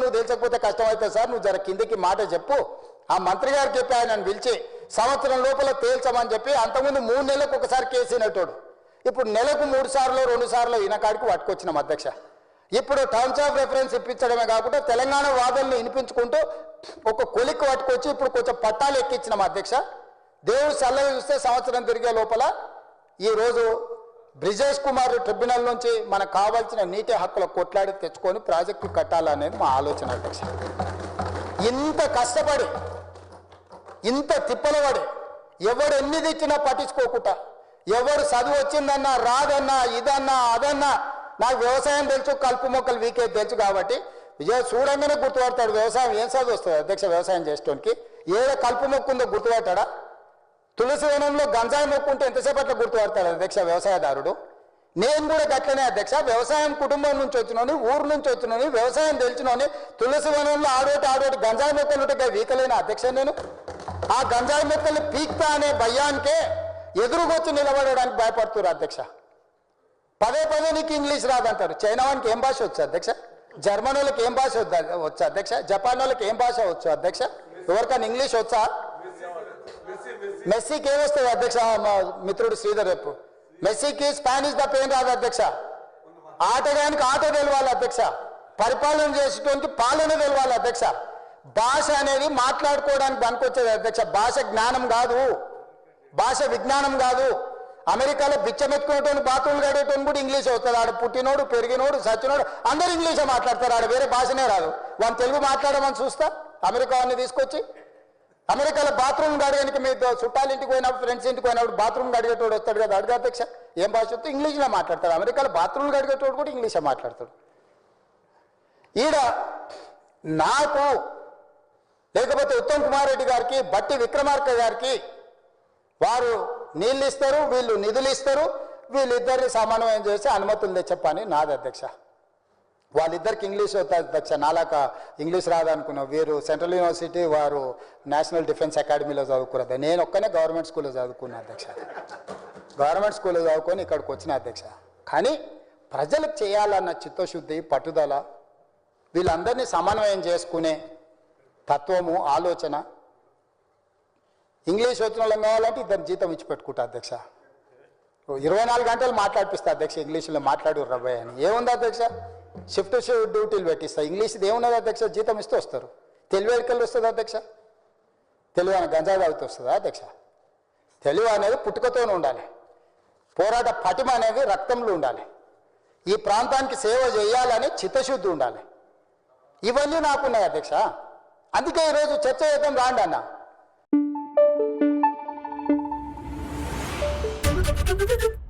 నువ్వు తెలిసకపోతే కష్టం అవుతుంది సార్. నువ్వు జర కిందికి మాట చెప్పు. ఆ మంత్రి గారు చెప్పి ఆయనను పిలిచి సంవత్సరం లోపల తేల్చమని చెప్పి అంతకుముందు మూడు నెలలకు ఒకసారి కేసు వినటోడు. ఇప్పుడు నెలకు మూడు సార్లు రెండు సార్లు ఈయన పట్టుకొచ్చిన పట్టుకొచ్చినాం అధ్యక్ష. ఇప్పుడు టర్మ్స్ ఆఫ్ రెఫరెన్స్ ఇప్పించడమే కాకుండా తెలంగాణ వాదనలు వినిపించుకుంటూ ఒక కొలిక్కి పట్టుకొచ్చి ఇప్పుడు కొంచెం పట్టాలు ఎక్కించినాం అధ్యక్ష. దేవుడు చల్లగా చూస్తే సంవత్సరం తిరిగే లోపల ఈరోజు బ్రిజేష్ కుమార్ ట్రిబ్యునల్ నుంచి మనకు కావాల్సిన నీటి హక్కుల కొట్లాడి తెచ్చుకొని ప్రాజెక్టు కట్టాలనేది మా ఆలోచన అధ్యక్ష. ఇంత కష్టపడి ఇంత తిప్పలబడి ఎవడు ఎన్ని తెచ్చినా పట్టించుకోకుండా ఎవరు చదువు వచ్చిందన్నా రాదన్నా ఇదన్నా అదన్నా నాకు వ్యవసాయం తెలుసు కలుపు మొక్కలు వీకే తెలుసు కాబట్టి విజయ చూడంగానే గుర్తుపడతాడు వ్యవసాయం ఏం చదువు వస్తుంది అధ్యక్ష వ్యవసాయం చేసేటోనికి? ఏదో కలుపు మొక్క ఉందో గుర్తుపట్టాడా తులసి వనంలో గంజాయి మొక్కుంటే ఎంతసేపట్లో గుర్తుపడతాడు అధ్యక్ష వ్యవసాయదారుడు? నేను కూడా గట్లనే అధ్యక్ష వ్యవసాయం కుటుంబం నుంచి వచ్చినోని ఊరు నుంచి వచ్చినోని వ్యవసాయం తెలిసినోని తులసి వనంలో ఆడోటి ఆడోటి గంజాయి మొక్కలు ఉంటే వీకలేని అధ్యక్ష నేను? ఆ గంజాయి మొక్కలు పీక్తా అనే భయానికే ఎదురుకొచ్చి నిలబడడానికి భయపడుతున్నారు అధ్యక్ష. పదే పదే నీకు ఇంగ్లీష్ రాదంటారు. చైనా వానికి ఏం భాష వచ్చు అధ్యక్ష? జర్మన్ వాళ్ళకి ఏం భాష వద్ద- వచ్చు అధ్యక్ష? జపాన్ వాళ్ళకి ఏం భాష వచ్చు అధ్యక్ష? ఎవరికైనా ఇంగ్లీష్ వచ్చా? మెస్సీకి ఏమొస్తుంది అధ్యక్ష? మా మిత్రుడు శ్రీధర్ రేపు మెస్సీకి స్పానిష్ తప్ప ఏం రాదు అధ్యక్ష. ఆటగానికి ఆట తెలవాలి అధ్యక్ష. పరిపాలన చేసేటువంటి పాలన తెలవాలి అధ్యక్ష. భాష అనేది మాట్లాడుకోవడానికి పనికొచ్చేది అధ్యక్ష. భాష జ్ఞానం కాదు. భాష విజ్ఞానం కాదు. అమెరికాలో బిచ్చమెత్తుకునేటువంటి బాత్రూమ్లు కడేటోని కూడా ఇంగ్లీష్ అవుతుంది ఆడ పుట్టినోడు పెరిగినోడు సచ్చినోడు అందరు ఇంగ్లీషే మాట్లాడతారు. ఆడ వేరే భాషనే రాదు. వాళ్ళు తెలుగు మాట్లాడమని చూస్తా. అమెరికా వాడిని తీసుకొచ్చి అమెరికాలో బాత్రూమ్ అడగడానికి మీ చుట్టాలు ఇంటికి పోయినప్పుడు ఫ్రెండ్స్ ఇంటికి పోయినప్పుడు బాత్రూమ్ అడిగేటోడు వస్తాడు కదా అడుగు అధ్యక్ష. ఏం భాష ఇంగ్లీష్లో మాట్లాడతాడు. అమెరికాలో బాత్రూమ్ అడిగేటోడు కూడా ఇంగ్లీషే మాట్లాడతాడు. ఈడ నాకు లేకపోతే ఉత్తమ్ కుమార్ రెడ్డి గారికి బట్టి విక్రమార్క గారికి వారు నీళ్ళు ఇస్తారు వీళ్ళు నిధులు ఇస్తారు వీళ్ళిద్దరిని సమన్వయం చేసి అనుమతులు తెచ్చే పని నాది అధ్యక్ష. వాళ్ళిద్దరికి ఇంగ్లీష్ అవుతుంది అధ్యక్ష నాలాక ఇంగ్లీష్ రాదనుకున్నా వీరు సెంట్రల్ యూనివర్సిటీ వారు నేషనల్ డిఫెన్స్ అకాడమీలో చదువుకున్నారు. నేను ఒక్కనే గవర్నమెంట్ స్కూల్లో చదువుకున్నా అధ్యక్ష. గవర్నమెంట్ స్కూల్లో చదువుకొని ఇక్కడికి వచ్చిన అధ్యక్ష. కానీ ప్రజలకు చేయాలన్న చిత్తశుద్ధి పట్టుదల వీళ్ళందరినీ సమన్వయం చేసుకునే తత్వము ఆలోచన ఇంగ్లీష్ వచ్చిన వాళ్ళం కావాలంటే ఇద్దరు జీతం ఇచ్చి పెట్టుకుంటా అధ్యక్ష. ఓ ఇరవై నాలుగు గంటలు మాట్లాడిపిస్తా అధ్యక్ష ఇంగ్లీష్లో మాట్లాడు రవ్వయ్య అని. ఏముంది అధ్యక్ష? షిఫ్ట్ షిఫ్ట్ డ్యూటీలు పెట్టిస్తా ఇంగ్లీష్ ఏమున్నది అధ్యక్ష? జీతం ఇస్తూ వస్తారు. తెలివి ఎడికలు వస్తుంది అధ్యక్ష? తెలివి అని గంజా తాగుతూ వస్తుందా అధ్యక్ష? తెలివి అనేది పుట్టుకతోనే ఉండాలి. పోరాట పటిమ అనేది రక్తంలో ఉండాలి. ఈ ప్రాంతానికి సేవ చేయాలని చిత్తశుద్ధి ఉండాలి. ఇవన్నీ నాకున్నాయి అధ్యక్ష. అందుకే ఈరోజు చర్చ చేద్దాం రాండి అన్న. Thank you.